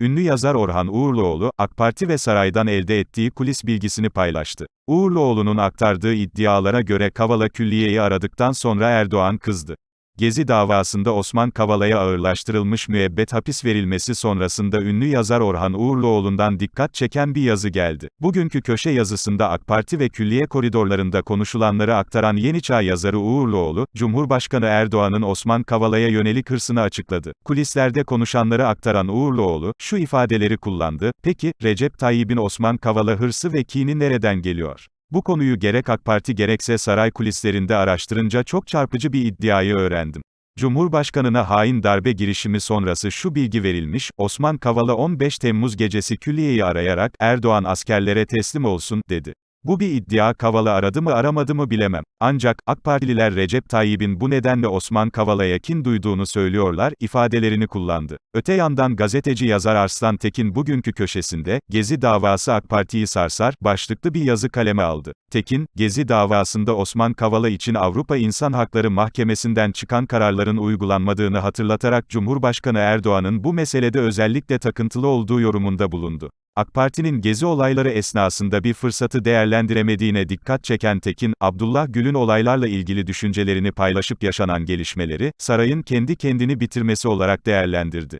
Ünlü yazar Orhan Uğurluoğlu, AK Parti ve saraydan elde ettiği kulis bilgisini paylaştı. Uğurluoğlu'nun aktardığı iddialara göre Kavala külliyeyi aradıktan sonra Erdoğan kızdı. Gezi davasında Osman Kavala'ya ağırlaştırılmış müebbet hapis verilmesi sonrasında ünlü yazar Orhan Uğurluoğlu'ndan dikkat çeken bir yazı geldi. Bugünkü köşe yazısında AK Parti ve külliye koridorlarında konuşulanları aktaran Yeni Çağ yazarı Uğurluoğlu, Cumhurbaşkanı Erdoğan'ın Osman Kavala'ya yönelik hırsını açıkladı. Kulislerde konuşanları aktaran Uğurluoğlu, şu ifadeleri kullandı, peki, Recep Tayyip'in Osman Kavala hırsı ve kini nereden geliyor? Bu konuyu gerek AK Parti gerekse saray kulislerinde araştırınca çok çarpıcı bir iddiayı öğrendim. Cumhurbaşkanına hain darbe girişimi sonrası şu bilgi verilmiş, Osman Kavala 15 Temmuz gecesi külliyeyi arayarak, Erdoğan askerlere teslim olsun, dedi. Bu bir iddia Kavala aradı mı aramadı mı bilemem. Ancak, AK Partililer Recep Tayyip'in bu nedenle Osman Kavala'ya kin duyduğunu söylüyorlar, ifadelerini kullandı. Öte yandan gazeteci yazar Arslan Tekin bugünkü köşesinde, Gezi davası AK Parti'yi sarsar, başlıklı bir yazı kaleme aldı. Tekin, Gezi davasında Osman Kavala için Avrupa İnsan Hakları Mahkemesi'nden çıkan kararların uygulanmadığını hatırlatarak Cumhurbaşkanı Erdoğan'ın bu meselede özellikle takıntılı olduğu yorumunda bulundu. AK Parti'nin gezi olayları esnasında bir fırsatı değerlendiremediğine dikkat çeken Tekin, Abdullah Gül'ün olaylarla ilgili düşüncelerini paylaşıp yaşanan gelişmeleri, sarayın kendi kendini bitirmesi olarak değerlendirdi.